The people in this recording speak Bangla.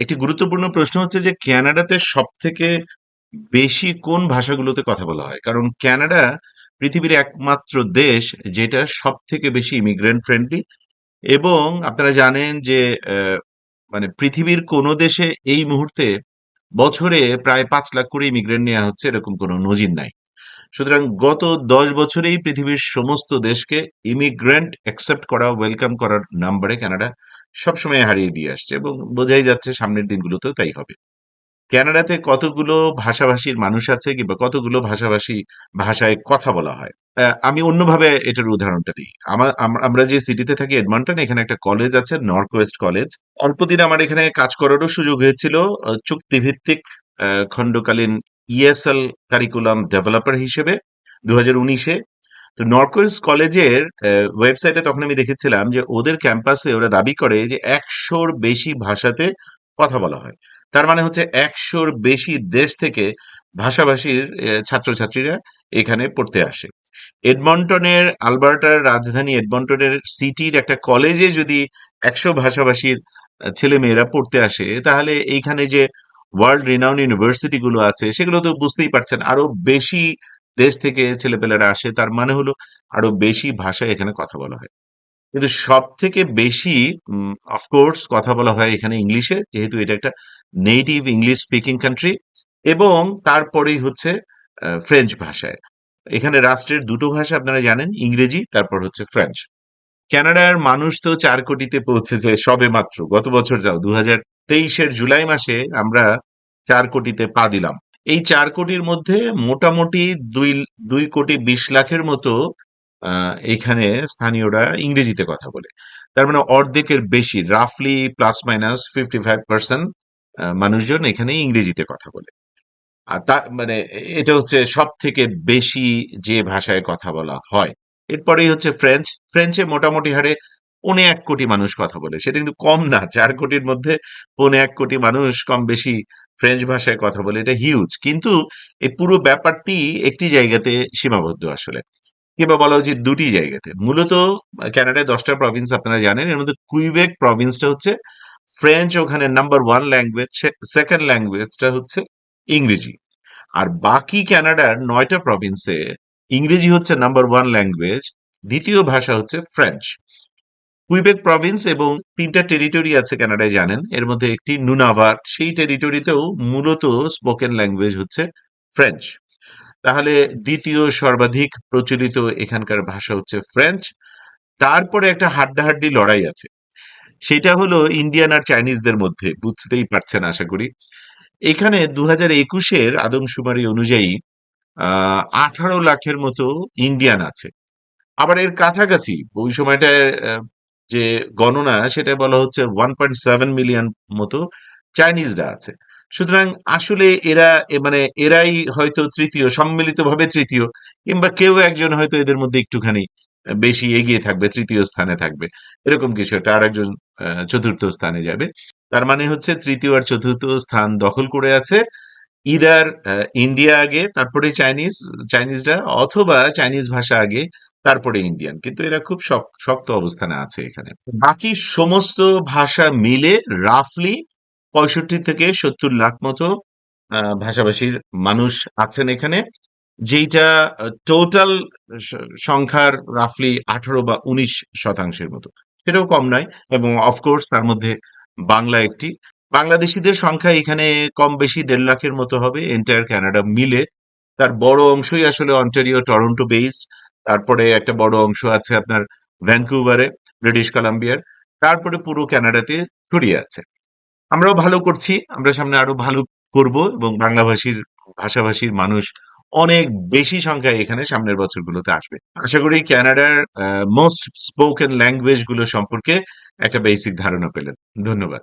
একটি গুরুত্বপূর্ণ প্রশ্ন হচ্ছে যে ক্যানাডাতে সবথেকে বেশি কোন ভাষাগুলোতে কথা বলা হয়? কারণ ক্যানাডা পৃথিবীর একমাত্র দেশ যেটা সবথেকে বেশি ইমিগ্রেন্ট ফ্রেন্ডলি এবং আপনারা জানেন যে মানে পৃথিবীর কোনো দেশে এই মুহূর্তে বছরে প্রায় পাঁচ লাখ করে ইমিগ্রেন্ট নেওয়া হচ্ছে, এরকম কোনো নজির নাই। সুতরাং গত ১০ বছরেই পৃথিবীর সমস্ত দেশকে ইমিগ্রেন্ট অ্যাকসেপ্ট করা, ওয়েলকাম করার নাম্বারে কানাডা সবসময় হারিয়ে দিয়ে আসছে এবং বোঝাই যাচ্ছে সামনের দিনগুলোতেও তাই হবে। ক্যানাডাতে কতগুলো ভাষাভাষীর মানুষ আছে কিংবা কতগুলো ভাষাভাষী ভাষায় কথা বলা হয়? আমি অন্যভাবে এটার উদাহরণটা দিই। আমা আম আমরা যে সিটিতে থাকি এডমন্টন এখানে একটা কলেজ আছে নর্থ ওয়েস্ট কলেজ। অল্পদিন আমার এখানে কাজ করারও সুযোগ হয়েছিল চুক্তিভিত্তিক খণ্ডকালীন ইএসএল কারিকুলাম ডেভেলপার হিসেবে ২০১৯ এ। তো নর্থ ওয়েস্ট কলেজের ওয়েবসাইটে তখন আমি দেখেছিলাম যে ওদের ক্যাম্পাসে ওরা দাবি করে যে একশোর বেশি ভাষাতে কথা বলা হয়। তার মানে হচ্ছে একশোর বেশি দেশ থেকে ভাষাভাষীর ছাত্রছাত্রীরা এখানে পড়তে আসে। এডমন্টনের আলবার্টার রাজধানী এডমন্টনের সিটির একটা কলেজে যদি ১০০ ভাষাভাষীর ছেলেমেয়েরা পড়তে আসে, তাহলে এইখানে যে ওয়ার্ল্ড রিনাউন্ড ইউনিভার্সিটি গুলো আছে, সেগুলো তো বুঝতেই পারছেন, আরও বেশি দেশ থেকে ছেলেপেলেরা আসে। তার মানে হলো আরও বেশি ভাষায় এখানে কথা বলা হয়। কিন্তু সব থেকে বেশি অফকোর্স কথা বলা হয় এখানে ইংলিশে যেহেতু এটা একটা নেটিভ ইংলিশ স্পিকিং কান্ট্রি এবং তারপরেই হচ্ছে ফ্রেঞ্চ ভাষায়। এখানে রাষ্ট্রের দুটো ভাষা আপনারা জানেন, ইংরেজি, তারপর হচ্ছে ফ্রেঞ্চ। ক্যানাডার মানুষ তো চার কোটিতে পৌঁছেছে সবেমাত্র। গত বছর যাও ২০২৩ এর জুলাই মাসে আমরা চার কোটিতে পা দিলাম। এই চার কোটির মধ্যে মোটামুটি দুই দুই কোটি ২০ লাখের মতো এখানে স্থানীয়রা ইংরেজিতে কথা বলে। তার মানে অর্ধেকের বেশি, রাফলি প্লাস মাইনাস 55% আ, মানুষজন এখানে ইংরেজিতে কথা বলে। আর তা মানে এটা হচ্ছে সবথেকে বেশি যে ভাষায় কথা বলা হয়। এরপরেই হচ্ছে ফ্রেঞ্চ। ফ্রেঞ্চে মোটামুটি হারে পৌনে এক কোটি মানুষ কথা বলে। সেটা কিন্তু কম না। চার কোটির মধ্যে পৌনে এক কোটি মানুষ কম বেশি ফ্রেঞ্চ ভাষায় কথা বলে। এটা হিউজ। কিন্তু এই পুরো ব্যাপারটি একটি জায়গাতে সীমাবদ্ধ আসলে। কিংবা বলা উচিত ২ টি জায়গাতে। মূলত ক্যানাডায় ১০ টা প্রভিন্স আপনারা জানেন। এর মধ্যে কুইবেক প্রভিন্সটা হচ্ছে ফ্রেঞ্চ ওখানে নাম্বার ওয়ান ল্যাঙ্গুয়েজ। সেকেন্ড ল্যাঙ্গুয়েজটা হচ্ছে ইংরেজি। আর বাকি ক্যানাডার নয়টা প্রভিন্সে ইংরেজি হচ্ছে নাম্বার ওয়ান ল্যাঙ্গুয়েজ। দ্বিতীয় ভাষা হচ্ছে ফ্রেঞ্চ। কুইবেক প্রভিন্স এবং তিনটা টেরিটরি আছে ক্যানাডায় জানেন। এর মধ্যে একটি নুনাভাট। সেই টেরিটরিতেও মূলত স্পোকেন ল্যাঙ্গুয়েজ হচ্ছে ফ্রেঞ্চ। তাহলে দ্বিতীয় সর্বাধিক প্রচলিত এখানকার ভাষা হচ্ছে ফ্রেঞ্চ। তারপরে একটা হাড্ডাহাড্ডি লড়াই আছে। সেটা হলো ইন্ডিয়ান আর চাইনিজদের মধ্যে। বুঝতেই পারছেন আশা করি। এখানে দু হাজার একুশের আদমশুমারি অনুযায়ী, আ ১৮ লাখের মতো ইন্ডিয়ান আছে। আবার এর কাছাকাছি, ওই সময়টায় যে গণনা সেটা বলা হচ্ছে 1.7 মিলিয়ন মতো চাইনিজরা আছে। সুতরাং আসলে এরা মানে এরাই হয়তো ৩য় সম্মিলিতভাবে তৃতীয় কিংবা কেউ একজন হয়তো এদের মধ্যে একটুখানি বেশি এগিয়ে থাকবে, তৃতীয় স্থানে থাকবে। এরকম কিছু একটা। আরেকজন আ ৪র্থ স্থানে যাবে। তার মানে হচ্ছে তৃতীয় আর চতুর্থ স্থান দখল করে আছে ইদার ইন্ডিয়া আগে তারপরে চাইনিজ চাইনিজরা অথবা চাইনিজ ভাষা আগে তারপরে ইন্ডিয়ান। কিন্তু এরা খুব শক্ত অবস্থানে আছে এখানে। বাকি সমস্ত ভাষা মিলে রাফলি ৬৫ থেকে ৭০ লাখ মতো ভাষাভাষীর মানুষ আছেন এখানে। যেইটা টোটাল সংখ্যার রাফলি ১৮ বা ১৯% এর মতো। সেটাও কম নয় এবং অফকোর্স তার মধ্যে বাংলা একটি। বাংলাদেশিদের সংখ্যা এখানে কম বেশি দেড় লাখের মতো হবে এন্টায়ার ক্যানাডা মিলে। তার বড় অংশই আসলে অন্টারিও, টরন্টো বেসড। তারপরে একটা বড় অংশ আছে আপনার ভ্যানকুভারে, ব্রিটিশ কলাম্বিয়ার। তারপরে পুরো ক্যানাডাতে ছড়িয়ে আছে। আমরাও ভালো করছি। আমরা সামনে আরও ভালো করব এবং বাংলাভাষীর ভাষাভাষীর মানুষ অনেক বেশি সংখ্যায় এখানে সামনের বছরগুলোতে আসবে। আশা করি ক্যানাডার মোস্ট স্পোকেন ল্যাঙ্গুয়েজগুলো সম্পর্কে একটা বেসিক ধারণা পেলেন। ধন্যবাদ।